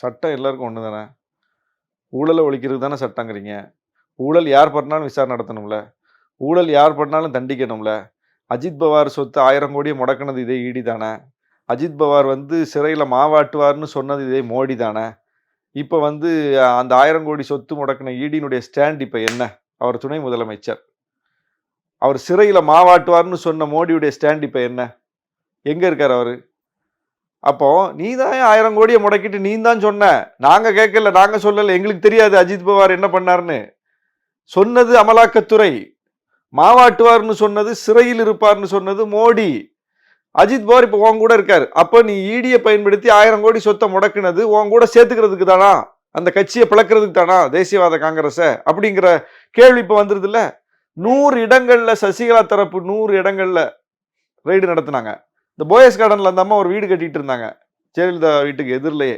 சட்டம் எல்லாருக்கும் ஒன்று தானே? ஊழலை ஒழிக்கிறதுக்கு தானே சட்டங்கிறீங்க? ஊழல் யார் பண்ணாலும் விசாரணை நடத்தணும்ல? ஊழல் யார் பண்ணாலும் தண்டிக்கணும்ல? அஜித் பவார் சொத்து ஆயிரம் கோடியை முடக்கினது இதே ஈடி தானே? அஜித் பவார் வந்து சிறையில் மாவாட்டுவார்னு சொன்னது இதே மோடி தானே? இப்போ வந்து அந்த ஆயிரம் கோடி சொத்து முடக்கின ஈடியினுடைய ஸ்டாண்ட் இப்போ என்ன? அவர் துணை முதலமைச்சர். அவர் சிறையில் மாவாட்டுவார்னு சொன்ன மோடியுடைய ஸ்டாண்ட் இப்போ என்ன? எங்கே இருக்கார் அவர்? அப்போ நீ தான் ஆயிரம் கோடியை முடக்கிட்டு நீ தான் சொன்ன. நாங்கள் கேட்கல நாங்கள் சொல்லலை. எங்களுக்கு தெரியாது அஜித் பவார் என்ன பண்ணாருன்னு. சொன்னது அமலாக்கத்துறை. மாவாட்டுவார்னு சொன்னது சிறையில் இருப்பார்னு சொன்னது மோடி. அஜித் பவார் இப்போ உன் கூட இருக்கார். அப்போ நீ ஈடியை பயன்படுத்தி ஆயிரம் கோடி சொத்தை முடக்குனது உன் கூட சேர்த்துக்கிறதுக்கு தானா? அந்த கட்சியை பிளக்கிறதுக்கு தானா? தேசியவாத காங்கிரஸை? அப்படிங்கிற கேள்வி இப்போ வந்துருதுல்ல? நூறு இடங்களில் சசிகலா தரப்பு நூறு இடங்களில் ரெய்டு நடத்துனாங்க. இந்த போயஸ் கார்டன்ல அந்த அம்மா ஒரு வீடு கட்டிட்டு இருந்தாங்க. ஜெயலலிதா வீட்டுக்கு எதிரிலேயே.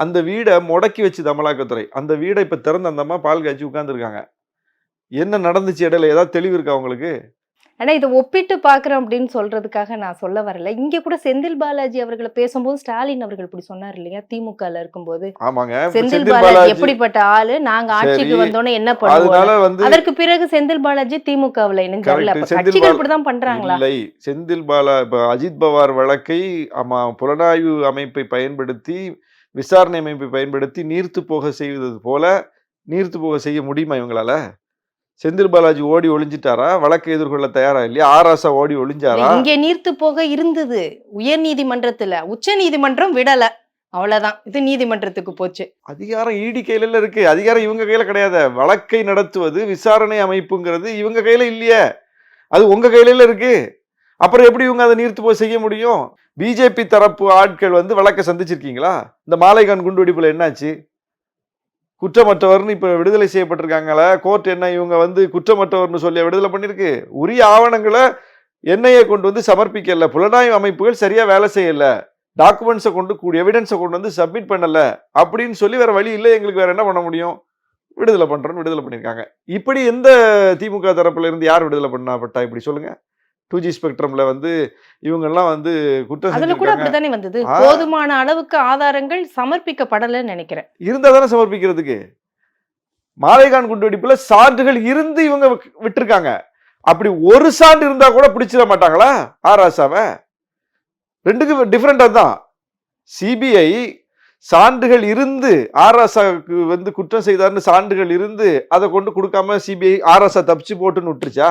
அந்த வீடை முடக்கி வச்சு அமலாக்கத்துறை அந்த வீடை இப்ப திறந்து அந்த அம்மா பால் காய்ச்சி உட்காந்துருக்காங்க என்ன நடந்துச்சு இடையில? ஏதாவது தெளிவு இருக்கா உங்களுக்கு? ஆனா இதை ஒப்பிட்டு பாக்குறோம் அப்படின்னு சொல்றதுக்காக நான் சொல்ல வரல. இங்க கூட செந்தில் பாலாஜி அவர்களை பேசும்போது ஸ்டாலின் அவர்கள் இப்படி சொன்னார் இல்லையா? திமுகல இருக்கும்போது. ஆமாங்க. செந்தில் பாலாஜி எப்படிப்பட்ட ஆளு? நாங்க ஆட்சிக்கு. வந்தோன்னே என்ன பண்ணுவோம்? அதற்கு பிறகு செந்தில் பாலாஜி திமுகவுல செந்தில் கட்சிகள் பாலா- இப்படிதான் பண்றாங்களா? இல்லை. செந்தில் பாலா இப்ப அஜித் பவார் வழக்கை ஆமா புலனாய்வு அமைப்பை பயன்படுத்தி விசாரணை அமைப்பை பயன்படுத்தி நீர்த்து போக செய்வது போல நீர்த்து போக செய்ய முடியுமா இவங்களால? செந்தில் பாலாஜி ஓடி ஒளிஞ்சிட்டாரா? வழக்கை எதிர்கொள்ள தயாரா இல்லையா? ஆராசா ஓடி ஒளிஞ்சாரா? இங்க நீர்த்து போக இருந்தது. உயர் நீதிமன்றத்துல. உச்ச நீதிமன்றம் விடல. அவ்வளவுதான். இது நீதிமன்றத்துக்கு போச்சு. அதிகாரம் ஈடி கையில இருக்கு. அதிகாரம் இவங்க கையில கிடையாது. வழக்கை நடத்துவது விசாரணை அமைப்புங்கிறது இவங்க கையில இல்லையே. அது உங்க கையில இருக்கு. அப்புறம் எப்படி இவங்க அதை நீர்த்து போய் செய்ய முடியும்? பிஜேபி தரப்பு ஆட்கள் வந்து வழக்கை சந்திச்சிருக்கீங்களா? இந்த மாலைகான் குண்டுவெடிப்புல என்னாச்சு? குற்றமற்றவர்னு இப்போ விடுதலை செய்யப்பட்டிருக்காங்களே கோர்ட் என்ன இவங்க வந்து குற்றமற்றவர்னு சொல்லி விடுதலை பண்ணியிருக்கு உரிய ஆவணங்களை என்ஐஏ கொண்டு வந்து சமர்ப்பிக்கல. புலனாய்வு அமைப்புகள் சரியாக வேலை செய்யல. டாக்குமெண்ட்ஸை கொண்டு கூடிய எவிடன்ஸை கொண்டு வந்து சப்மிட் பண்ணலை. அப்படின்னு சொல்லி வேறு வழி இல்லை. எங்களுக்கு வேறு என்ன பண்ண முடியும்? விடுதலை பண்ணுறோன்னு விடுதலை பண்ணியிருக்காங்க. இப்படி எந்த திமுக தரப்புல இருந்து யார் விடுதலை பண்ணப்பட்டா இப்படி சொல்லுங்கள் டூ ஜி ஸ்பெக்ட்ரம்ல வந்து இவங்கெல்லாம் வந்து குற்றம் அதுல கூட அப்படித்தானே வந்தது. போதுமான அளவுக்கு ஆதாரங்கள் சமர்ப்பிக்கப்படலைன்னு நினைக்கிறேன். இருந்தா தானே சமர்ப்பிக்கிறதுக்கு? மாலைகான் குண்டுவெடிப்புல சான்றுகள் இருந்து இவங்க விட்டிருக்காங்க. அப்படி ஒரு சான்று இருந்தா கூட பிடிச்சிட மாட்டாங்களா? ஆராசாவை ரெண்டுக்கு டிஃப்ரெண்ட் தான் சிபிஐ சான்றுகள் இருந்து ஆராசாவுக்கு வந்து குற்றம் செய்தார்னு சான்றுகள் இருந்து அதை கொண்டு கொடுக்காம சிபிஐ ஆராசா தப்பிச்சு போட்டுன்னு விட்டுருச்சா?